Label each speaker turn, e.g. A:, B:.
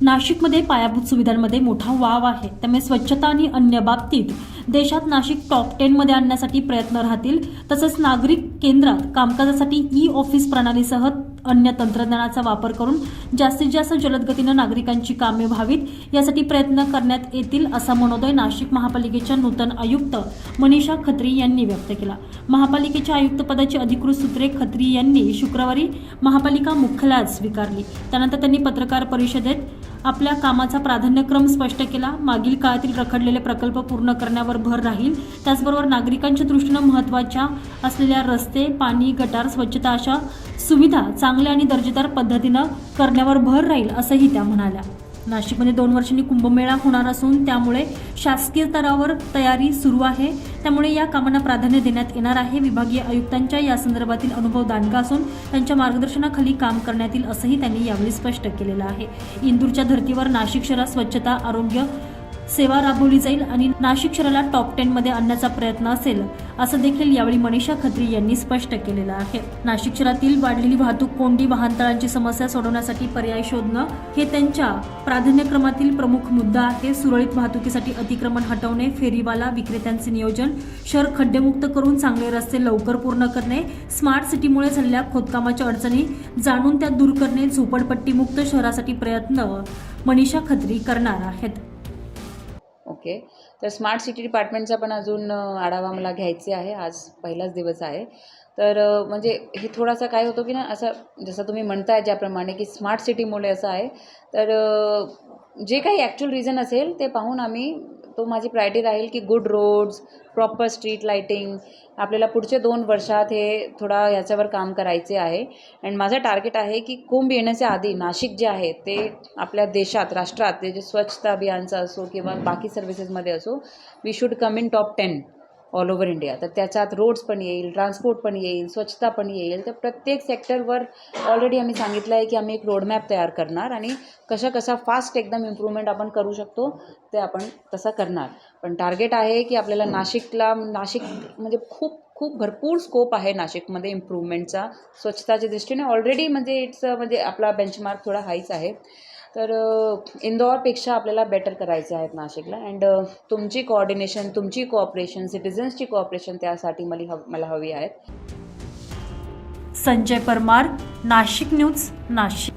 A: नाशिकमध्ये पायाभूत सुविधांमध्ये मोठा वाव आहे. त्यामुळे स्वच्छता आणि अन्य बाबतीत देशात नाशिक टॉप टेनमध्ये आणण्यासाठी प्रयत्न राहतील. तसंच नागरिक केंद्रात कामकाजासाठी ई ऑफिस प्रणालीसह अन्य तंत्रज्ञानाचा वापर करून जास्तीत जास्त जलद गतीनं नागरिकांची कामे व्हावीत. यासाठी प्रयत्न करण्यात येतील असा मनोदय नाशिक महापालिकेच्या नूतन आयुक्त मनीषा खत्री यांनी व्यक्त केला. महापालिकेच्या आयुक्तपदाची अधिकृत सूत्रे खत्री यांनी शुक्रवारी महापालिका मुख्यालयात स्वीकारली. त्यानंतर त्यांनी पत्रकार परिषदेत आपल्या कामाचा प्राधान्यक्रम स्पष्ट केला. मागील काळातील रखडलेले प्रकल्प पूर्ण करण्यावर भर राहील. त्याचबरोबर नागरिकांच्या दृष्टीनं महत्त्वाच्या असलेल्या रस्ते पाणी गटार स्वच्छता अशा सुविधा चांगल्या आणि दर्जेदार पद्धतीनं करण्यावर भर राहील असंही त्या म्हणाल्या. नाशिकमध्ये दोन वर्षांनी कुंभमेळा होणार असून त्यामुळे शासकीय स्तरावर तयारी सुरू आहे. त्यामुळे या कामांना प्राधान्य देण्यात येणार आहे. विभागीय आयुक्तांच्या या संदर्भातील अनुभव दांडगा असून त्यांच्या मार्गदर्शनाखाली काम करण्यात येईल असंही त्यांनी यावेळी स्पष्ट केलेलं आहे. इंदूरच्या धर्तीवर नाशिक शहरात स्वच्छता आरोग्य सेवा राबवली जाईल आणि नाशिक शहराला टॉप टेनमध्ये आणण्याचा प्रयत्न असेल असं देखील यावेळी मनीषा खत्री यांनी स्पष्ट केलेलं आहे. नाशिक शहरातील वाढलेली वाहतूक कोंडी वाहनतळांची समस्या सोडवण्यासाठी पर्याय शोधणं हे त्यांच्या प्राधान्यक्रमातील प्रमुख मुद्दा आहे. सुरळीत वाहतुकीसाठी अतिक्रमण हटवणे फेरीवाला विक्रेत्यांचे नियोजन शहर खड्डेमुक्त करून चांगले रस्ते लवकर पूर्ण करणे स्मार्ट सिटीमुळे झालेल्या खोदकामाच्या अडचणी जाणून त्या दूर करणे झोपडपट्टीमुक्त शहरासाठी प्रयत्न मनीषा खत्री करणार आहेत.
B: ओके. तर स्मार्ट सिटी डिपार्टमेंटचा पण अजून आढावा मला घ्यायचे आहे. आज पहिलाच दिवस आहे. तर म्हणजे हे थोडासा काय होतो की ना असं जसं तुम्ही म्हणताय ज्याप्रमाणे की स्मार्ट सिटीमुळे असं आहे. तर जे काही ॲक्च्युअल रिझन असेल ते पाहून आम्ही तो माझी प्रायोरिटी राहील की good roads proper street lighting आपल्याला पुढच्या दोन वर्षात हे थोडा ह्याच्यावर काम करायचे आहे. अँड माझं टार्गेट आहे की कुंभ येण्याच्या आधी नाशिक जे आहे ते आपल्या देशात राष्ट्रात ते जे स्वच्छता अभियानचं असो किंवा बाकी सर्व्हिसेसमध्ये असो we should come in top ten all over India. तर त्याच्यात रोड्स पण येईल ट्रान्सपोर्ट पण येईल स्वच्छता पण येईल. तर प्रत्येक सेक्टरवर ऑलरेडी आम्ही सांगितलं आहे की आम्ही एक रोडमॅप तयार करणार आणि कशा कशा फास्ट एकदम इम्प्रूव्हमेंट आपण करू शकतो ते आपण तसं करणार. पण टार्गेट आहे की आपल्याला नाशिकला नाशिक म्हणजे खूप खूप भरपूर स्कोप आहे नाशिकमध्ये इम्प्रूव्हमेंटचा स्वच्छताच्या दृष्टीने ऑलरेडी म्हणजे इट्स म्हणजे आपला बेंचमार्क थोडा हाईच आहे. तर इंदौरपेक्षा आपल्याला बेटर करायचे आहेत नाशिकला. अँड तुमची कोऑर्डिनेशन तुमची कोऑपरेशन सिटिझन्सची कोऑपरेशन त्यासाठी मला हव मला हवी आहेत.
A: संजय परमार नाशिक न्यूज नाशिक.